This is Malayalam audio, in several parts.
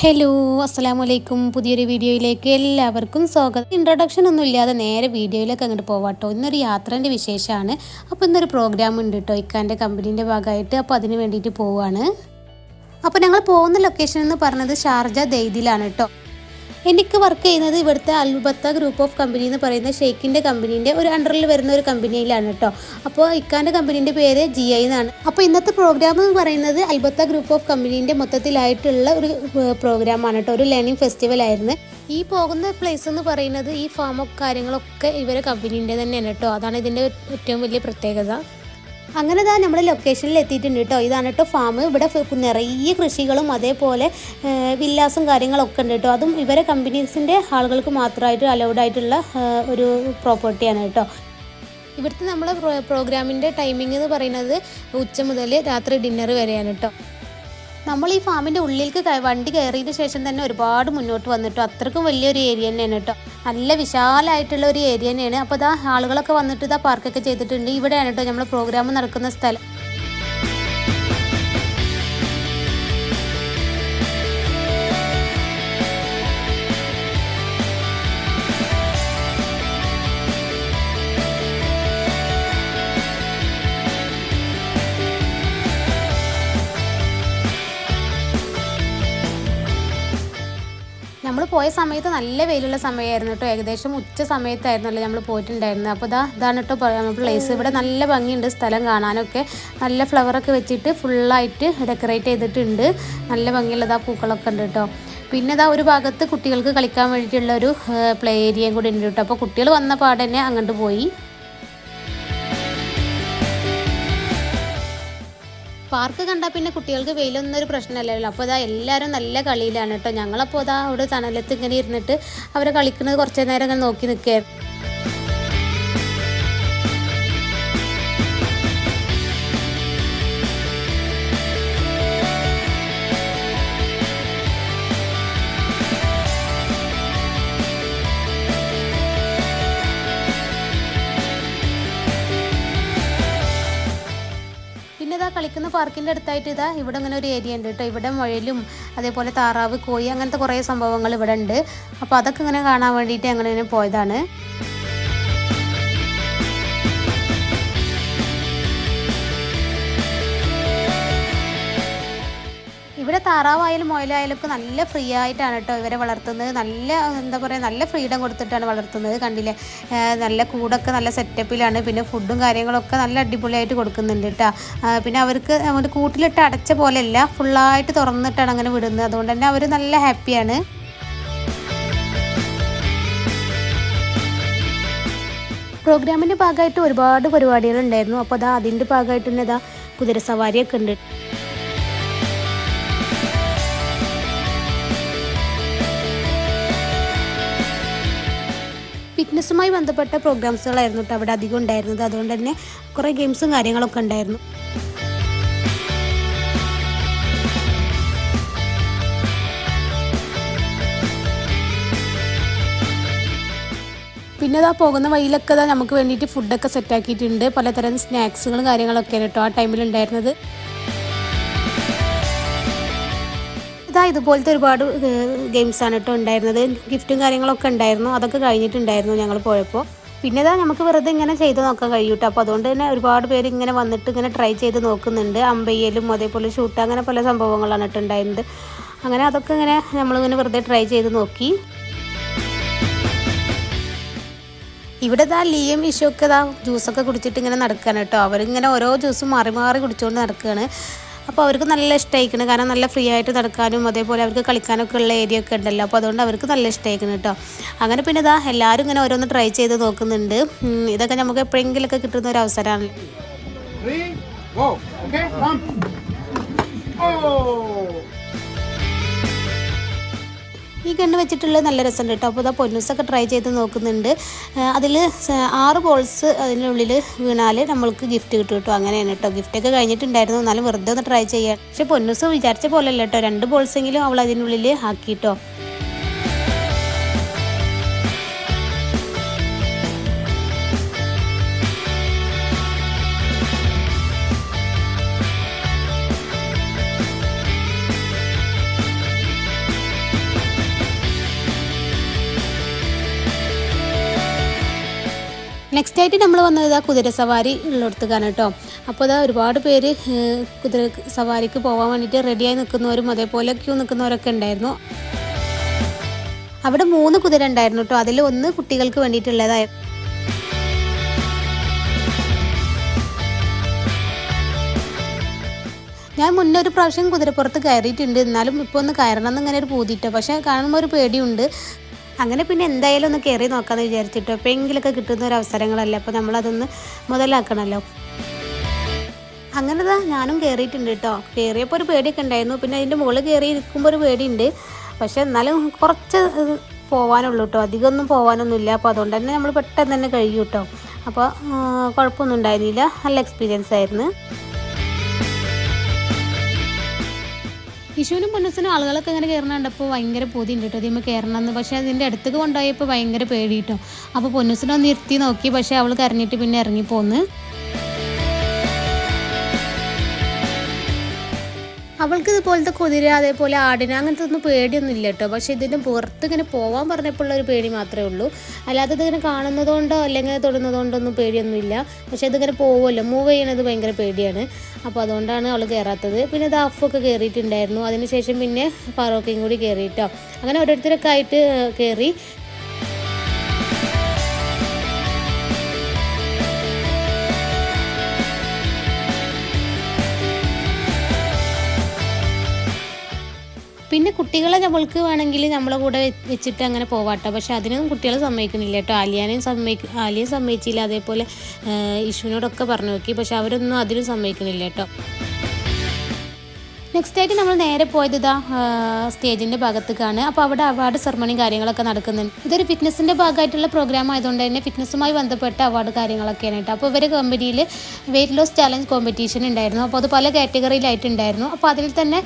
ഹലോ അസ്സാം വലൈക്കും പുതിയൊരു വീഡിയോയിലേക്ക് എല്ലാവർക്കും സ്വാഗതം. ഇൻട്രൊഡക്ഷൻ ഒന്നും ഇല്ലാതെ നേരെ വീഡിയോയിലേക്ക് അങ്ങോട്ട് പോവാട്ടോ. ഇന്നൊരു യാത്രേന്റെ വിശേഷമാണ്. അപ്പോൾ ഇന്നൊരു പ്രോഗ്രാം ഉണ്ട് കേട്ടോ ഇക്കാന്റെ കമ്പനീന്റെ ഭാഗമായിട്ട്. അപ്പോൾ അതിന് വേണ്ടിയിട്ട് പോവുകയാണ് അപ്പോൾ ഞങ്ങൾ പോകുന്ന ലൊക്കേഷൻ എന്ന് പറഞ്ഞത് ഷാർജ ദൈദിലാണ് കേട്ടോ എനിക്ക് വർക്ക് ചെയ്യുന്നത് ഇവിടുത്തെ അൽബത്ത ഗ്രൂപ്പ് ഓഫ് കമ്പനി എന്ന് പറയുന്ന ഷെയ്ഖിന്റെ കമ്പനീന്റെ ഒരു അണ്ടറിൽ വരുന്ന ഒരു കമ്പനിയിലാണ് കേട്ടോ അപ്പോൾ ഇക്കാന്റെ കമ്പനീന്റെ പേര് ജി ഐ എന്നാണ്. അപ്പോൾ ഇന്നത്തെ പ്രോഗ്രാം എന്ന് പറയുന്നത് അൽബത്ത ഗ്രൂപ്പ് ഓഫ് കമ്പനീന്റെ മൊത്തത്തിലായിട്ടുള്ള ഒരു പ്രോഗ്രാമാണ് കേട്ടോ ഒരു ലേണിംഗ് ഫെസ്റ്റിവൽ ആയിരുന്നു. ഈ പോകുന്ന പ്ലേസ് എന്ന് പറയുന്നത് ഈ ഫാമൊക്കെ കാര്യങ്ങളൊക്കെ ഇവരെ കമ്പനീന്റെ തന്നെയാണ് കേട്ടോ അതാണ് ഇതിന്റെ ഏറ്റവും വലിയ പ്രത്യേകത. അങ്ങനെ ഇതാ നമ്മൾ ലൊക്കേഷനിൽ എത്തിയിട്ടുണ്ട് കേട്ടോ ഇതാണ് കേട്ടോ ഫാം ഇവിടെ നിറയെ കൃഷികളും അതേപോലെ വില്ലാസും കാര്യങ്ങളൊക്കെ ഉണ്ട് കേട്ടോ അതും ഇവരെ കമ്പനീസിന്റെ ആളുകൾക്ക് മാത്രമായിട്ട് അലൗഡ് ആയിട്ടുള്ള ഒരു പ്രോപ്പർട്ടിയാണ് കേട്ടോ ഇവിടുത്തെ നമ്മളെ പ്രോ പ്രോഗ്രാമിന്റെ ടൈമിംഗ് എന്ന് പറയുന്നത് ഉച്ച മുതൽ രാത്രി ഡിന്നർ വരെയാണ് കേട്ടോ നമ്മൾ ഈ ഫാമിന്റെ ഉള്ളിലേക്ക് വണ്ടി കയറിയതിന് ശേഷം തന്നെ ഒരുപാട് മുന്നോട്ട് വന്നിട്ടോ. അത്രക്കും വലിയൊരു ഏരിയ തന്നെയാണ് കേട്ടോ. നല്ല വിശാലമായിട്ടുള്ള ഒരു ഏരിയ തന്നെയാണ്. അപ്പോൾ ഇതാ ആളുകളൊക്കെ വന്നിട്ട് ഇതാ പാർക്കൊക്കെ ചെയ്തിട്ടുണ്ട്. ഇവിടെയാണ് കേട്ടോ നമ്മൾ പ്രോഗ്രാം നടക്കുന്ന സ്ഥലം. പോയ സമയത്ത് നല്ല വെയിലുള്ള സമയമായിരുന്നു കേട്ടോ. ഏകദേശം ഉച്ച സമയത്തായിരുന്നല്ലോ നമ്മൾ പോയിട്ടുണ്ടായിരുന്നത്. അപ്പോൾ ഇതാ ഇതാണ് കേട്ടോ പ്ലേസ് ഇവിടെ നല്ല ഭംഗിയുണ്ട് സ്ഥലം കാണാനൊക്കെ. നല്ല ഫ്ലവറൊക്കെ വെച്ചിട്ട് ഫുള്ളായിട്ട് ഡെക്കറേറ്റ് ചെയ്തിട്ടുണ്ട്. നല്ല ഭംഗിയുള്ളതാ പൂക്കളൊക്കെ ഉണ്ട് കേട്ടോ. പിന്നെ ഇതാ ഒരു ഭാഗത്ത് കുട്ടികൾക്ക് കളിക്കാൻ വേണ്ടിയിട്ടുള്ള ഒരു പ്ലേ ഏരിയയും കൂടി ഉണ്ട് കേട്ടോ. അപ്പോൾ കുട്ടികൾ വന്ന പാടെ തന്നെ അങ്ങോട്ട് പോയി. പാർക്ക് കണ്ടാൽ പിന്നെ കുട്ടികൾക്ക് വെയിലൊന്നും ഒരു പ്രശ്നമല്ലല്ലോ. അപ്പോൾ ഇതാ എല്ലാവരും നല്ല കളിയിലാണ് കേട്ടോ. ഞങ്ങളപ്പോൾ ഇതാ അവിടെ തണലത്ത് ഇങ്ങനെ ഇരുന്നിട്ട് അവരെ കളിക്കുന്നത് കുറച്ച് നേരം ഇങ്ങനെ നോക്കി നിൽക്കുകയായിരുന്നു. പാർക്കിന്റെ അടുത്തായിട്ട് ഇതാ ഇവിടെ ഇങ്ങനെ ഒരു ഏരിയ ഉണ്ട് കേട്ടോ. ഇവിടെ മുഴലും അതേപോലെ താറാവ് കോഴി അങ്ങനത്തെ കുറേ സംഭവങ്ങൾ ഇവിടെ ഉണ്ട്. അപ്പോൾ അതൊക്കെ ഇങ്ങനെ കാണാൻ വേണ്ടിയിട്ട് അങ്ങനെ പോയതാണ്. താറാവായാലും മുയലായാലും ഒക്കെ നല്ല ഫ്രീ ആയിട്ടാണ് കേട്ടോ ഇവരെ വളർത്തുന്നത്. നല്ല എന്താ പറയുക നല്ല ഫ്രീഡം കൊടുത്തിട്ടാണ് വളർത്തുന്നത് കണ്ടില്ലേ? നല്ല കൂടൊക്കെ നല്ല സെറ്റപ്പിലാണ് പിന്നെ ഫുഡും കാര്യങ്ങളൊക്കെ നല്ല അടിപൊളിയായിട്ട് കൊടുക്കുന്നുണ്ട് കേട്ടോ. പിന്നെ അവർക്ക് ഒരു കൂട്ടിലിട്ട് അടച്ച പോലെയല്ല ഫുള്ളായിട്ട് തുറന്നിട്ടാണ് അങ്ങനെ വിടുന്നത്. അതുകൊണ്ട് തന്നെ അവർ നല്ല ഹാപ്പിയാണ് പ്രോഗ്രാമിന്റെ ഭാഗമായിട്ട് ഒരുപാട് പരിപാടികളുണ്ടായിരുന്നു അപ്പോൾ അതാ അതിന്റെ ഭാഗമായിട്ട് തന്നെ ഇതാ കുതിരസവാരിയൊക്കെ ഉണ്ട്. ഫിറ്റ്നസ്സുമായി ബന്ധപ്പെട്ട പ്രോഗ്രാംസുകളായിരുന്നു കേട്ടോ അവിടെ അധികം ഉണ്ടായിരുന്നത്. അതുകൊണ്ട് തന്നെ കുറേ ഗെയിംസും കാര്യങ്ങളൊക്കെ ഉണ്ടായിരുന്നു. പിന്നെ അതാ പോകുന്ന വഴിയിലൊക്കെ നമുക്ക് വേണ്ടിയിട്ട് ഫുഡൊക്കെ സെറ്റാക്കിയിട്ടുണ്ട് പലതരം സ്നാക്സുകളും കാര്യങ്ങളൊക്കെയാണ് കേട്ടോ ആ ടൈമിൽ ഉണ്ടായിരുന്നത്. ഇതാ ഇതുപോലത്തെ ഒരുപാട് ഗെയിംസ് ആണ് കേട്ടോ ഉണ്ടായിരുന്നത്. ഗിഫ്റ്റും കാര്യങ്ങളൊക്കെ ഉണ്ടായിരുന്നു. അതൊക്കെ കഴിഞ്ഞിട്ടുണ്ടായിരുന്നു ഞങ്ങൾ പോയപ്പോൾ പിന്നെ ഇതാ നമുക്ക് വെറുതെ ഇങ്ങനെ ചെയ്ത് നോക്കാൻ കഴിയും അപ്പോൾ അതുകൊണ്ട് തന്നെ ഒരുപാട് പേര് ഇങ്ങനെ വന്നിട്ട് ഇങ്ങനെ ട്രൈ ചെയ്ത് നോക്കുന്നുണ്ട്. അമ്പയ്യലും അതേപോലെ ഷൂട്ട് അങ്ങനെ പല സംഭവങ്ങളാണ് കേട്ടോ ഉണ്ടായിരുന്നത്. അങ്ങനെ അതൊക്കെ ഇങ്ങനെ നമ്മളിങ്ങനെ വെറുതെ ട്രൈ ചെയ്ത് നോക്കി. ഇവിടെ ദാ ലിയം ഇഷുവൊക്കെ ഇതാ ജ്യൂസൊക്കെ കുടിച്ചിട്ട് ഇങ്ങനെ നടക്കുകയാണ് കേട്ടോ. അവരിങ്ങനെ ഓരോ ജ്യൂസും മാറി മാറി കുടിച്ചുകൊണ്ട് നടക്കുകയാണ് അപ്പോൾ അവർക്ക് നല്ല ഇഷ്ടമായിക്കണം കാരണം നല്ല ഫ്രീ ആയിട്ട് നടക്കാനും അതേപോലെ അവർക്ക് കളിക്കാനൊക്കെ ഉള്ള ഏരിയ ഒക്കെ ഉണ്ടല്ലോ അപ്പോൾ അതുകൊണ്ട് അവർക്ക് നല്ല ഇഷ്ടമായിരിക്കുന്നു കേട്ടോ അങ്ങനെ പിന്നെ ഇതാ എല്ലാവരും ഇങ്ങനെ ഓരോന്ന് ട്രൈ ചെയ്ത് നോക്കുന്നുണ്ട് ഇതൊക്കെ നമുക്ക് എപ്പോഴെങ്കിലുമൊക്കെ കിട്ടുന്ന ഒരു അവസരമാണ് Three, go. Okay, come. Oh. ഈ ഗണ്ണ് വെച്ചിട്ടുള്ളത് നല്ല രസമുണ്ട് കേട്ടോ. അപ്പോൾ ഇതാ പൊന്നൂസൊക്കെ ട്രൈ ചെയ്ത് നോക്കുന്നുണ്ട്. അതിൽ ആറ് ബോൾസ് അതിനുള്ളിൽ വീണാൽ നമ്മൾക്ക് ഗിഫ്റ്റ് കിട്ടും കേട്ടോ. അങ്ങനെയാണ് കേട്ടോ. ഗിഫ്റ്റൊക്കെ കഴിഞ്ഞിട്ടുണ്ടായിരുന്നു. എന്നാലും വെറുതെ ഒന്ന് ട്രൈ ചെയ്യാം പക്ഷെ പൊന്നൂസ് വിചാരിച്ച പോലെയല്ല കേട്ടോ. രണ്ട് ബോൾസെങ്കിലും അവൾ അതിനുള്ളിൽ ആക്കിയിട്ടോ നെക്സ്റ്റ് ആയിട്ട് നമ്മൾ വന്നത് ഇതാ കുതിര സവാരി ഉള്ളിടത്തേക്കാണ് കേട്ടോ. അപ്പോൾ ഇതാ ഒരുപാട് പേര് കുതിര സവാരിക്ക് പോകാൻ വേണ്ടിയിട്ട് റെഡിയായി നിൽക്കുന്നവരും അതേപോലെ ക്യൂ നിൽക്കുന്നവരൊക്കെ ഉണ്ടായിരുന്നു. അവിടെ മൂന്ന് കുതിര ഉണ്ടായിരുന്നു കേട്ടോ. അതിൽ ഒന്ന് കുട്ടികൾക്ക് വേണ്ടിയിട്ടുള്ളതായിരുന്നു ഞാൻ മുന്നേ ഒരു പ്രാവശ്യം കുതിരപ്പുറത്ത് കയറിയിട്ടുണ്ട്. എന്നാലും ഇപ്പോൾ ഒന്ന് കയറണം എന്ന് ഇങ്ങനെ ഒരു പൂതിട്ടോ പക്ഷേ കാണുമ്പോൾ ഒരു പേടിയുണ്ട്. അങ്ങനെ പിന്നെ എന്തായാലും ഒന്ന് കയറി നോക്കാമെന്ന് വിചാരിച്ചിട്ടോ എപ്പോഴെങ്കിലൊക്കെ കിട്ടുന്ന ഒരു അവസരങ്ങളല്ലേ അപ്പോൾ നമ്മളതൊന്ന് മുതലാക്കണമല്ലോ അങ്ങനെതാ ഞാനും കയറിയിട്ടുണ്ട് കേട്ടോ കയറിയപ്പോൾ ഒരു പേടിയൊക്കെ ഉണ്ടായിരുന്നു. പിന്നെ അതിന്റെ മുകളിൽ കയറി ഇരിക്കുമ്പോൾ ഒരു പേടിയുണ്ട്. പക്ഷെ എന്നാലും കുറച്ച് പോകാനുള്ളൂ കേട്ടോ അധികമൊന്നും പോകാനൊന്നുമില്ല അപ്പോൾ അതുകൊണ്ട് തന്നെ നമ്മൾ പെട്ടെന്ന് തന്നെ കഴിയും കേട്ടോ അപ്പോൾ കുഴപ്പമൊന്നും ഉണ്ടായിരുന്നില്ല. നല്ല എക്സ്പീരിയൻസ് ആയിരുന്നു. വിഷുവിനും പൊന്നസിനും ആളുകളൊക്കെ ഇങ്ങനെ കയറണ കണ്ടപ്പോൾ ഭയങ്കര ഉണ്ട് കേട്ടോ. ഇതിമ്മ കയറണം എന്ന് പക്ഷേ അതിന്റെ അടുത്തേക്ക് കൊണ്ടുപോയപ്പോൾ ഭയങ്കര പേടി കേട്ടോ അപ്പോൾ പൊന്നസിനൊന്ന് നിർത്തി നോക്കി. പക്ഷേ അവൾ കരഞ്ഞിട്ട് പിന്നെ ഇറങ്ങിപ്പോന്ന്. അവൾക്ക് ഇതുപോലത്തെ കുതിര അതേപോലെ ആടിന് അങ്ങനത്തെ ഒന്നും പേടിയൊന്നും ഇല്ല കേട്ടോ. പക്ഷേ ഇതിന്റെ പുറത്ത് ഇങ്ങനെ പോകാൻ പറഞ്ഞപ്പോൾ ഒരു പേടി മാത്രമേ ഉള്ളൂ. അല്ലാതെ ഇതിങ്ങനെ കാണുന്നതുകൊണ്ടോ അല്ലെങ്കിൽ തൊടുന്നതുകൊണ്ടോ ഒന്നും പേടിയൊന്നുമില്ല. പക്ഷേ ഇതിങ്ങനെ പോകുമല്ലോ മൂവ് ചെയ്യണത് ഭയങ്കര പേടിയാണ്. അപ്പോൾ അതുകൊണ്ടാണ് അവൾ കയറാത്തത് പിന്നെ ഇത് അഫൊക്കെ കയറിയിട്ടുണ്ടായിരുന്നു അതിനുശേഷം പിന്നെ ഫറോക്കയും കൂടി കയറിയിട്ടോ അങ്ങനെ ഓരോരുത്തരൊക്കെ ആയിട്ട് കയറി പിന്നെ കുട്ടികളെ നമ്മൾക്ക് വേണമെങ്കിൽ നമ്മളെ കൂടെ വെച്ചിട്ട് അങ്ങനെ പോവാട്ടോ. പക്ഷെ അതിനൊന്നും കുട്ടികളെ സമ്മതിക്കുന്നില്ല കേട്ടോ. ആലിയാനെയും സമ്മതിക്കും ആലിയും സമ്മതിച്ചില്ല. അതേപോലെ ഇഷുവിനോടൊക്കെ പറഞ്ഞു നോക്കി. പക്ഷെ അവരൊന്നും അതിനും സമ്മതിക്കുന്നില്ല കേട്ടോ. നെക്സ്റ്റ് ആയിട്ട് നമ്മൾ നേരെ പോയത് ഇതാ സ്റ്റേജിന്റെ ഭാഗത്തേക്കാണ്. അപ്പോൾ അവിടെ അവാർഡ് സെറമണി കാര്യങ്ങളൊക്കെ നടക്കുന്നുണ്ട്. ഇതൊരു ഫിറ്റ്നസിന്റെ ഭാഗമായിട്ടുള്ള പ്രോഗ്രാം ആയതുകൊണ്ട് തന്നെ ഫിറ്റ്നസ്സുമായി ബന്ധപ്പെട്ട അവാർഡ് കാര്യങ്ങളൊക്കെയാണ് കേട്ടോ. അപ്പോൾ ഇവരെ കമ്പനിയിൽ വെയിറ്റ് ലോസ് ചാലഞ്ച് കോമ്പറ്റീഷൻ ഉണ്ടായിരുന്നു. അപ്പോൾ അത് പല കാറ്റഗറിയിലായിട്ടുണ്ടായിരുന്നു അപ്പോൾ അതിൽ തന്നെ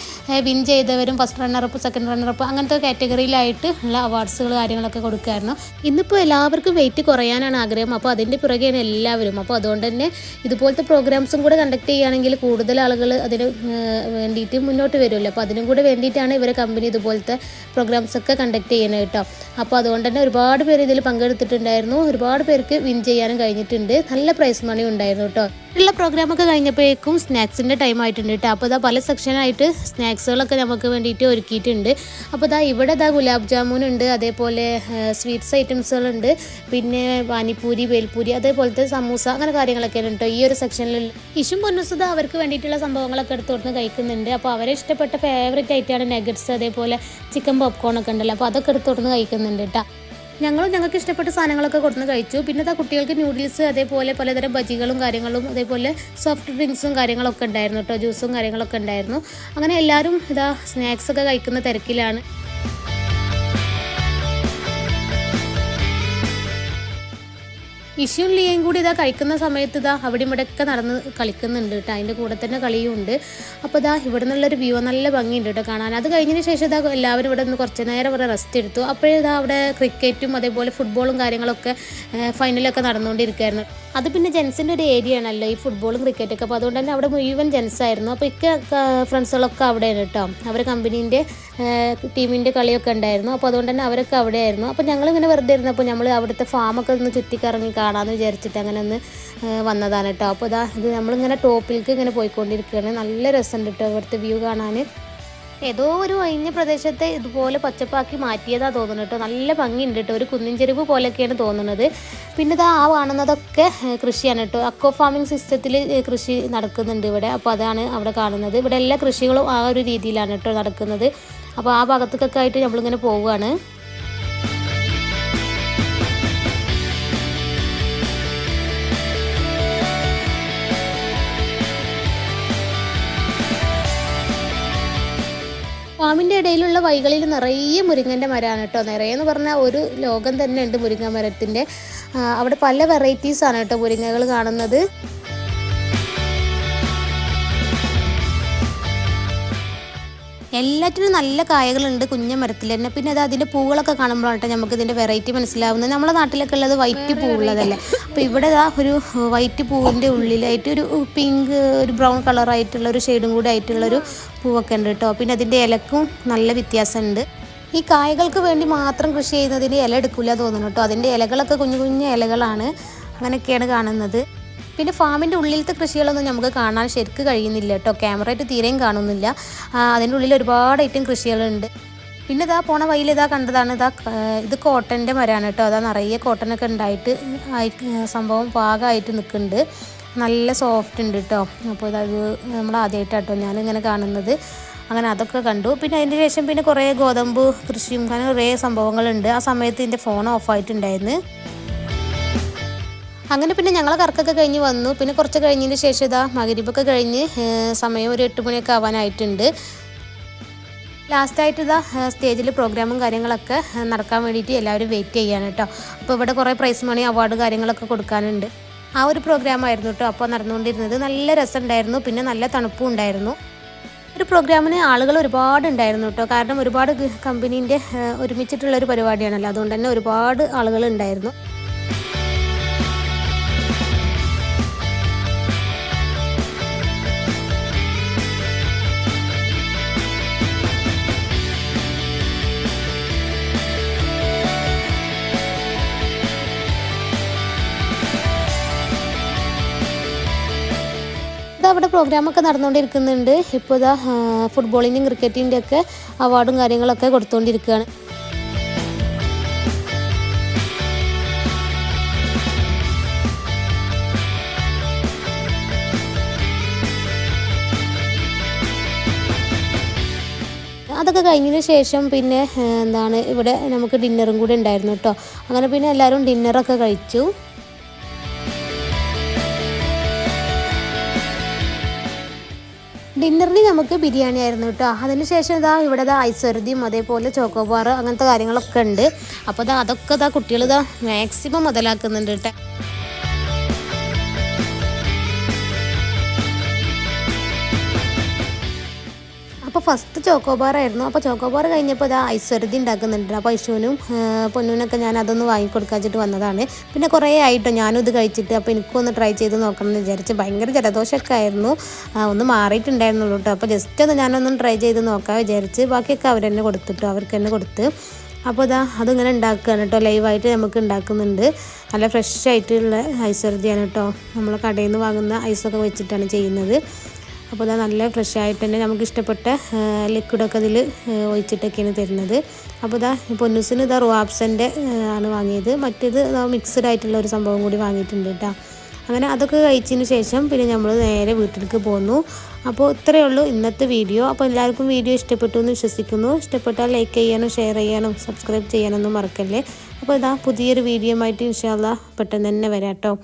win ചെയ്തവരും first runner up second runner up അങ്ങനത്തെ കാറ്റഗറിയിലായിട്ട് ഉള്ള അവാർഡ്സുകൾ കാര്യങ്ങളൊക്കെ കൊടുക്കുമായിരുന്നു ഇന്നിപ്പോൾ എല്ലാവർക്കും വെയിറ്റ് കുറയാനാണ് ആഗ്രഹം. അപ്പോൾ അതിന്റെ പുറകെയാണ് എല്ലാവരും. അപ്പോൾ അതുകൊണ്ട് തന്നെ ഇതുപോലത്തെ പ്രോഗ്രാംസും കൂടെ കണ്ടക്ട് ചെയ്യുകയാണെങ്കിൽ കൂടുതൽ ആളുകൾ അതിന് വേണ്ടിയിട്ട് മുന്നോട്ട് വരുമല്ലോ. അപ്പോൾ അതിനും കൂടെ വേണ്ടിയിട്ടാണ് ഇവരെ കമ്പനി ഇതുപോലത്തെ പ്രോഗ്രാംസ് ഒക്കെ കണ്ടക്ട് ചെയ്യുന്നത് കേട്ടോ. അപ്പോൾ അതുകൊണ്ട് തന്നെ ഒരുപാട് പേര് ഇതിൽ പങ്കെടുത്തിട്ടുണ്ടായിരുന്നു. ഒരുപാട് പേർക്ക് വിൻ ചെയ്യാനും കഴിഞ്ഞിട്ടുണ്ട്. നല്ല പ്രൈസ് മണി ഉണ്ടായിരുന്നു കേട്ടോ. ഉള്ള പ്രോഗ്രാമൊക്കെ കഴിഞ്ഞപ്പോഴേക്കും സ്നാക്സിന്റെ ടൈം ആയിട്ടുണ്ട് കേട്ടോ. അപ്പോൾ ഇതാ പല സെക്ഷനായിട്ട് സ്നാക്സുകളൊക്കെ നമുക്ക് വേണ്ടിയിട്ട് ഒരുക്കിയിട്ടുണ്ട്. അപ്പോൾ ഇതാ ഇവിടെ ഇതാ ഗുലാബ് ജാമുൻ ഉണ്ട്. അതേപോലെ സ്വീറ്റ്സ് ഐറ്റംസുകളുണ്ട് പിന്നെ പാനിപ്പൂരി ബേൽപൂരി അതേപോലത്തെ സമൂസ അങ്ങനെ കാര്യങ്ങളൊക്കെയാണ് കേട്ടോ. ഈ ഒരു സെക്ഷനിൽ ഇഷും പൊന്നുസുത അവർക്ക് വേണ്ടിയിട്ടുള്ള സംഭവങ്ങളൊക്കെ എടുത്ത് കൊടുത്ത് കഴിക്കുന്നുണ്ട്. അപ്പോൾ അവരെ ഇഷ്ടപ്പെട്ട ഫേവറേറ്റ് ആയിട്ടാണ് നെഗറ്റ്സ് അതേപോലെ ചിക്കൻ പോപ്കോൺ ഒക്കെ ഉണ്ടല്ലോ. അപ്പോൾ അതൊക്കെ എടുത്ത് കൊടുത്ത് കഴിക്കുന്നുണ്ട് കേട്ടോ ഞങ്ങളും ഞങ്ങൾക്ക് ഇഷ്ടപ്പെട്ട സാധനങ്ങളൊക്കെ കൊടുന്ന് കഴിച്ചു. പിന്നെ ആ കുട്ടികൾക്ക് നൂഡിൽസ് അതേപോലെ പലതരം ബജികളും കാര്യങ്ങളും അതേപോലെ സോഫ്റ്റ് ഡ്രിങ്ക്സും കാര്യങ്ങളൊക്കെ ഉണ്ടായിരുന്നു കേട്ടോ ജ്യൂസും കാര്യങ്ങളൊക്കെ ഉണ്ടായിരുന്നു. അങ്ങനെ എല്ലാവരും ഇതാ സ്നാക്സ് ഒക്കെ കഴിക്കുന്ന തിരക്കിലാണ്. ഇഷ്യും ലിയയും കൂടി ഇതാ കഴിക്കുന്ന സമയത്ത് ഇതാ അവിടെ ഇവിടെ ഒക്കെ നടന്ന് കളിക്കുന്നുണ്ട് കേട്ടോ. അതിന്റെ കൂടെ തന്നെ കളിയും ഉണ്ട് അപ്പോൾ ഇതാ ഇവിടെ നിന്നുള്ളൊരു വ്യൂ നല്ല ഭംഗിയുണ്ട് കേട്ടോ കാണാൻ. അത് കഴിഞ്ഞതിന് ശേഷം ഇതാ എല്ലാവരും ഇവിടെ നിന്ന് കുറച്ച് നേരം ഇവിടെ റെസ്റ്റ് എടുത്തു. അപ്പോഴേ ഇതാ അവിടെ ക്രിക്കറ്റും അതേപോലെ ഫുട്ബോളും കാര്യങ്ങളൊക്കെ ഫൈനലൊക്കെ നടന്നുകൊണ്ടിരിക്കുകയായിരുന്നു. അത് പിന്നെ ജെൻസിന്റെ ഒരു ഏരിയ ആണല്ലോ ഈ ഫുട്ബോളും ക്രിക്കറ്റൊക്കെ അപ്പോൾ അതുകൊണ്ട് തന്നെ അവിടെ മുഴുവൻ ജെൻസ് ആയിരുന്നു. അപ്പോൾ ഇക്ക ഫ്രണ്ട്സുകളൊക്കെ അവിടെയാണ് കേട്ടോ. അവരെ കമ്പനീന്റെ ടീമിന്റെ കളിയൊക്കെ ഉണ്ടായിരുന്നു. അപ്പോൾ അതുകൊണ്ട് തന്നെ അവരൊക്കെ അവിടെ ആയിരുന്നു അപ്പോൾ ഞങ്ങളിങ്ങനെ വെറുതെ ഇരുന്നപ്പോൾ നമ്മൾ അവിടുത്തെ ഫാമൊക്കെ ഒന്ന് ചുറ്റിക്കറങ്ങി കാണാമെന്ന് വിചാരിച്ചിട്ട് അങ്ങനെ ഒന്ന് വന്നതാണ് കേട്ടോ അപ്പോൾ ഇതാ ഇത് നമ്മളിങ്ങനെ ടോപ്പിലേക്ക് ഇങ്ങനെ പോയിക്കൊണ്ടിരിക്കുകയാണ്. നല്ല രസമുണ്ട് കേട്ടോ ഇവിടുത്തെ വ്യൂ കാണാൻ ഏതോ ഒരു ഒഴിഞ്ഞ പ്രദേശത്തെ ഇതുപോലെ പച്ചപ്പാക്കി മാറ്റിയതാ തോന്നുന്നു കേട്ടോ നല്ല ഭംഗിയുണ്ട് കേട്ടോ ഒരു കുന്നിൻ ചെരുവ് പോലെയൊക്കെയാണ് തോന്നുന്നത്. പിന്നെ ഇതാ ആ കാണുന്നതൊക്കെ കൃഷിയാണ് കേട്ടോ അക്കോ ഫാമിംഗ് സിസ്റ്റത്തിൽ കൃഷി നടക്കുന്നുണ്ട് ഇവിടെ. അപ്പോൾ അതാണ് അവിടെ കാണുന്നത്. ഇവിടെ എല്ലാ കൃഷികളും ആ ഒരു രീതിയിലാണ് കേട്ടോ നടക്കുന്നത്. അപ്പോൾ ആ ഭാഗത്തേക്കൊക്കെ ആയിട്ട് നമ്മളിങ്ങനെ പോവുകയാണ് ഫാമിന്റെ ഇടയിലുള്ള വൈകളിൽ നിറയെ മുരിങ്ങന്റെ മരമാണ് കേട്ടോ. നിറയെ എന്ന് പറഞ്ഞാൽ ഒരു ലോകം തന്നെ ഉണ്ട് മുരിങ്ങ മരത്തിന്റെ അവിടെ പല വെറൈറ്റീസാണ് ആണ് കേട്ടോ മുരിങ്ങകൾ കാണുന്നത്. എല്ലാറ്റിനും നല്ല കായകളുണ്ട് കുഞ്ഞ മരത്തിൽ തന്നെ. പിന്നെ അത് അതിന്റെ പൂവുകളൊക്കെ കാണുമ്പോഴാണ് കേട്ടോ നമുക്ക് ഇതിന്റെ വെറൈറ്റി മനസ്സിലാവുന്നത്. നമ്മുടെ നാട്ടിലൊക്കെ ഉള്ളത് വൈറ്റ് പൂവുള്ളതല്ലേ. അപ്പോൾ ഇവിടെ ആ ഒരു വൈറ്റ് പൂവിന്റെ ഉള്ളിലായിട്ട് ഒരു പിങ്ക് ഒരു ബ്രൗൺ കളറായിട്ടുള്ള ഒരു ഷെയ്ഡും കൂടി ആയിട്ടുള്ളൊരു പൂവൊക്കെ ഉണ്ട് കേട്ടോ. പിന്നെ അതിന്റെ ഇലക്കും നല്ല വ്യത്യാസമുണ്ട്. ഈ കായകൾക്ക് വേണ്ടി മാത്രം കൃഷി ചെയ്യുന്നതിന് ഇല എടുക്കില്ല തോന്നുന്നു കേട്ടോ. അതിന്റെ ഇലകളൊക്കെ കുഞ്ഞു കുഞ്ഞു ഇലകളാണ് അങ്ങനെയൊക്കെയാണ് കാണുന്നത്. പിന്നെ ഫാമിന്റെ ഉള്ളിലത്തെ കൃഷികളൊന്നും നമുക്ക് കാണാൻ ശരിക്ക് കഴിയുന്നില്ല കേട്ടോ. ക്യാമറയായിട്ട് തീരെയും കാണുന്നില്ല. അതിന്റെ ഉള്ളിൽ ഒരുപാട് ഐറ്റം കൃഷികളുണ്ട്. പിന്നെ ഇതാ പോണ വഴിയിൽ ഇതാ കണ്ടതാണ് ഇതാ ഇത് കോട്ടന്റെ മരമാണ് കേട്ടോ. അതാ നിറയെ കോട്ടനൊക്കെ ഉണ്ടായിട്ട് സംഭവം പാകമായിട്ട് നിൽക്കുന്നുണ്ട്. നല്ല സോഫ്റ്റ് ഉണ്ട് കേട്ടോ. അപ്പോൾ ഇതത് നമ്മൾ ആദ്യമായിട്ടാട്ടോ ഞാനിങ്ങനെ കാണുന്നത്. അങ്ങനെ അതൊക്കെ കണ്ടു. പിന്നെ അതിന്റെ ശേഷം പിന്നെ കുറേ ഗോതമ്പ് കൃഷിയും അങ്ങനെ കുറേ സംഭവങ്ങളുണ്ട്. ആ സമയത്ത് എന്റെ ഫോൺ ഓഫായിട്ടുണ്ടായിരുന്നു അങ്ങനെ പിന്നെ ഞങ്ങൾ കറക്കൊക്കെ കഴിഞ്ഞ് വന്നു. പിന്നെ കുറച്ച് കഴിഞ്ഞതിന് ശേഷം ഇതാ മകരിപ്പൊക്കെ കഴിഞ്ഞ് സമയം ഒരു എട്ട് മണിയൊക്കെ ആവാനായിട്ടുണ്ട്. ലാസ്റ്റായിട്ട് ഇതാ സ്റ്റേജിൽ പ്രോഗ്രാമും കാര്യങ്ങളൊക്കെ നടക്കാൻ വേണ്ടിയിട്ട് എല്ലാവരും വെയിറ്റ് ചെയ്യാണ് കേട്ടോ അപ്പോൾ ഇവിടെ കുറേ പ്രൈസ് മണി അവാർഡ് കാര്യങ്ങളൊക്കെ കൊടുക്കാനുണ്ട്. ആ ഒരു പ്രോഗ്രാമായിരുന്നു കേട്ടോ അപ്പോൾ നടന്നുകൊണ്ടിരുന്നത് നല്ല രസമുണ്ടായിരുന്നു പിന്നെ നല്ല തണുപ്പും ഉണ്ടായിരുന്നു. ഒരു പ്രോഗ്രാമിന് ആളുകൾ ഒരുപാട് ഉണ്ടായിരുന്നു കേട്ടോ കാരണം ഒരുപാട് കമ്പനീന്റെ ഒരുമിച്ചിട്ടുള്ള ഒരു പരിപാടിയാണല്ലോ. അതുകൊണ്ട് തന്നെ ഒരുപാട് ആളുകൾ ഉണ്ടായിരുന്നു. അവിടെ പ്രോഗ്രാമൊക്കെ നടന്നുകൊണ്ടിരിക്കുന്നുണ്ട്. ഇപ്പോൾ ഇതാ ഫുട്ബോളിന്റെയും ക്രിക്കറ്റിന്റെ ഒക്കെ അവാർഡും കാര്യങ്ങളൊക്കെ കൊടുത്തുകൊണ്ടിരിക്കുകയാണ്. അതൊക്കെ കഴിഞ്ഞതിന് ശേഷം പിന്നെ എന്താണ് ഇവിടെ നമുക്ക് ഡിന്നറും കൂടി ഉണ്ടായിരുന്നു കേട്ടോ. അങ്ങനെ പിന്നെ എല്ലാവരും ഡിന്നറൊക്കെ കഴിച്ചു. ഡിന്നറിന് നമുക്ക് ബിരിയാണി ആയിരുന്നു കേട്ടോ. അതിന് ശേഷം ഇതാ ഇവിടെ ഇതാ വരുതിയും അതേപോലെ ചോക്കോബാർ അങ്ങനത്തെ കാര്യങ്ങളൊക്കെ ഉണ്ട്. അപ്പോൾ ഇതാ അതൊക്കെ ഇതാ കുട്ടികൾ ഇതാ മാക്സിമം മുതലാക്കുന്നുണ്ട് കേട്ടോ. ഫസ്റ്റ് ചോക്കോബാർ ആയിരുന്നു. അപ്പോൾ ചോക്കോബാർ കഴിഞ്ഞപ്പോൾ ഇതാ ഐശ്വര്യതി ഉണ്ടാക്കുന്നുണ്ട്. അപ്പോൾ ഐശുവിനും പൊന്നുവിനൊക്കെ ഞാൻ അതൊന്ന് വാങ്ങിക്കൊടുക്കാൻ വെച്ചിട്ട് വന്നതാണ്. പിന്നെ കുറേ ആയിട്ടോ ഞാനും ഇത് കഴിച്ചിട്ട് അപ്പോൾ എനിക്കും ഒന്ന് ട്രൈ ചെയ്ത് നോക്കണം എന്ന് വിചാരിച്ച് ഭയങ്കര ജലദോഷമൊക്കെ ആയിരുന്നു. ഒന്ന് മാറിയിട്ടുണ്ടായിരുന്നുള്ളൂ കേട്ടോ അപ്പോൾ ജസ്റ്റ് ഒന്ന് ഞാനൊന്നും ട്രൈ ചെയ്ത് നോക്കാൻ വിചാരിച്ച് ബാക്കിയൊക്കെ അവർ തന്നെ കൊടുത്തിട്ടോ. അവർക്ക് തന്നെ കൊടുത്ത്. അപ്പോൾ ഇതാ അതിങ്ങനെ ഉണ്ടാക്കുകയാണ് കേട്ടോ ലൈവായിട്ട് നമുക്ക് ഉണ്ടാക്കുന്നുണ്ട്. നല്ല ഫ്രഷ് ആയിട്ടുള്ള ഐസ്വർജിയാണ് കേട്ടോ നമ്മൾ കടയിൽ നിന്ന് വാങ്ങുന്ന ഐസൊക്കെ വെച്ചിട്ടാണ് ചെയ്യുന്നത്. അപ്പോൾ ഇതാ നല്ല ഫ്രഷ് ആയിട്ട് തന്നെ നമുക്ക് ഇഷ്ടപ്പെട്ട ലിക്വിഡൊക്കെ അതിൽ ഒഴിച്ചിട്ടൊക്കെയാണ് തരുന്നത്. അപ്പോൾ ഇതാ പൊന്നൂസിന് ഇതാ റുവാബ്സന്റെ ആണ് വാങ്ങിയത്. മറ്റേത് മിക്സ്ഡ് ആയിട്ടുള്ള ഒരു സംഭവം കൂടി വാങ്ങിയിട്ടുണ്ട് കേട്ടോ. അങ്ങനെ അതൊക്കെ കഴിച്ചതിന് ശേഷം പിന്നെ നമ്മൾ നേരെ വീട്ടിലേക്ക് പോന്നു. അപ്പോൾ ഇത്രയേ ഉള്ളൂ ഇന്നത്തെ വീഡിയോ. അപ്പോൾ എല്ലാവർക്കും വീഡിയോ ഇഷ്ടപ്പെട്ടു എന്ന് വിശ്വസിക്കുന്നു. ഇഷ്ടപ്പെട്ടാൽ ലൈക്ക് ചെയ്യാനും ഷെയർ ചെയ്യാനും സബ്സ്ക്രൈബ് ചെയ്യാനൊന്നും മറക്കല്ലേ. അപ്പോൾ ഇതാ പുതിയൊരു വീഡിയോ ആയിട്ട് ഇൻഷാല്ല പെട്ടെന്ന് തന്നെ വരാം കേട്ടോ.